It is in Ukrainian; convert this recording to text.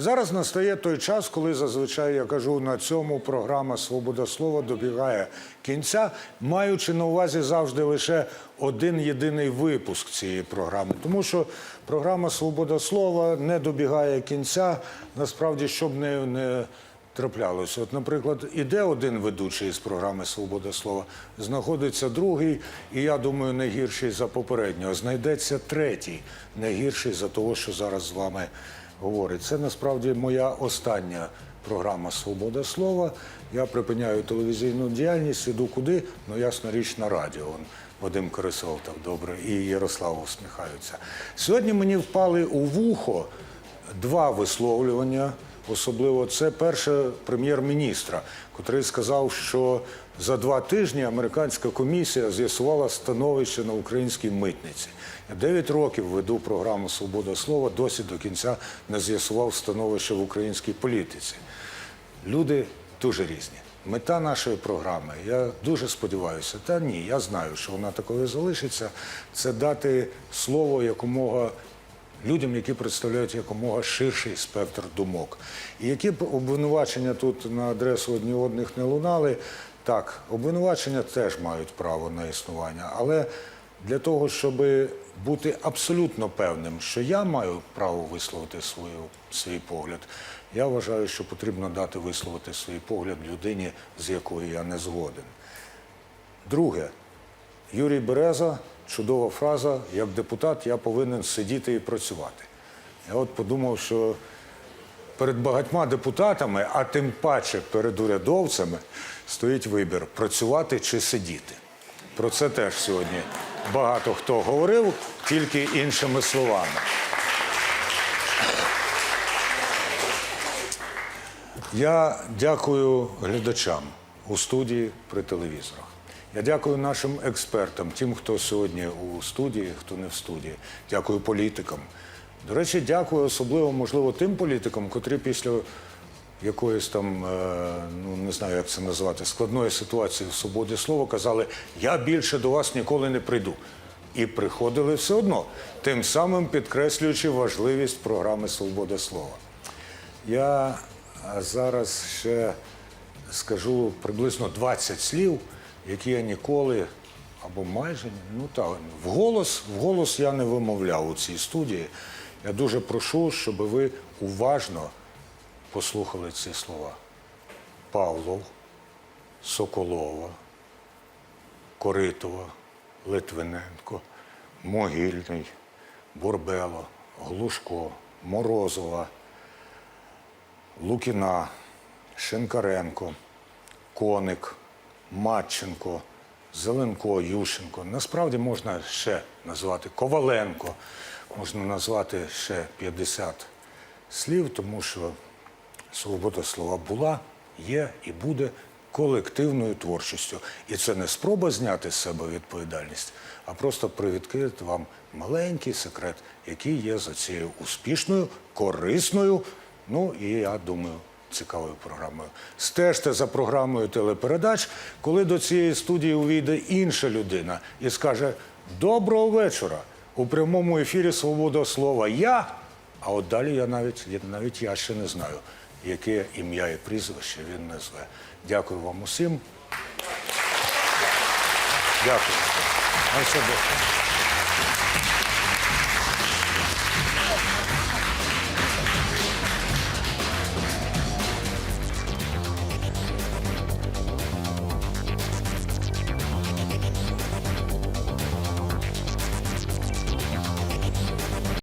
Зараз настає той час, коли зазвичай я кажу на цьому програма Свобода слова добігає кінця, маючи на увазі завжди лише один єдиний випуск цієї програми. Тому що програма Свобода слова не добігає кінця. Насправді, щоб не, не траплялося. От, наприклад, іде один ведучий з програми Свобода слова, знаходиться другий, і я думаю, не гірший за попереднього. Знайдеться третій, не гірший за того, що зараз з вами говорить. Це насправді моя остання програма Свобода слова. Я припиняю телевізійну діяльність, іду куди? Ну, ясна річ, на радіо. Вадим Корисов так добре і Ярослав усміхаються. Сьогодні мені впали у вухо два висловлювання. Особливо це перше прем'єр-міністра, котрий сказав, що за два тижні американська комісія з'ясувала становище на українській митниці. Я 9 років веду програму Свобода слова, досі до кінця не з'ясував становище в українській політиці. Люди дуже різні. Мета нашої програми, я дуже сподіваюся, та ні, я знаю, що вона такою залишиться, це дати слово якомога людям, які представляють якомога ширший спектр думок. І які б обвинувачення тут на адресу одні одних не лунали, так, обвинувачення теж мають право на існування, але для того, щоб бути абсолютно певним, що я маю право висловити свою, свій погляд, я вважаю, що потрібно дати висловити свій погляд людині, з якою я не згоден. Друге, Юрій Береза, чудова фраза, як депутат я повинен сидіти і працювати. Я от подумав, що перед багатьма депутатами, а тим паче перед урядовцями, стоїть вибір працювати чи сидіти. Про це теж сьогодні багато хто говорив, тільки іншими словами. Я дякую глядачам у студії при телевізорах. Я дякую нашим експертам, тим, хто сьогодні у студії, хто не в студії. Дякую політикам. До речі, дякую особливо, можливо, тим політикам, котрі після якоїсь там, е, ну не знаю, як це назвати, складної ситуації в свободі слова казали, я більше до вас ніколи не прийду. І приходили все одно, тим самим підкреслюючи важливість програми Свобода слова. Я зараз ще скажу приблизно 20 слів, які я ніколи або майже ну так, вголос, вголос я не вимовляв у цій студії. Я дуже прошу, щоб ви уважно послухали ці слова. Павлов, Соколова, Коритова, Литвиненко, Могильний, Бурбело, Глушко, Морозова, Лукіна, Шинкаренко, Коник, Матченко, Зеленко, Ющенко. Насправді можна ще назвати Коваленко, можна назвати ще 50 слів, тому що свобода слова була, є і буде колективною творчістю. І це не спроба зняти з себе відповідальність, а просто привідкрити вам маленький секрет, який є за цією успішною, корисною, ну і я думаю, цікавою програмою. Стежте за програмою телепередач, коли до цієї студії увійде інша людина і скаже Доброго вечора! У прямому ефірі Свобода слова я. А от далі я навіть, навіть я ще не знаю, яке ім'я і прізвище він назве. Дякую вам усім. Дякую. На все добре.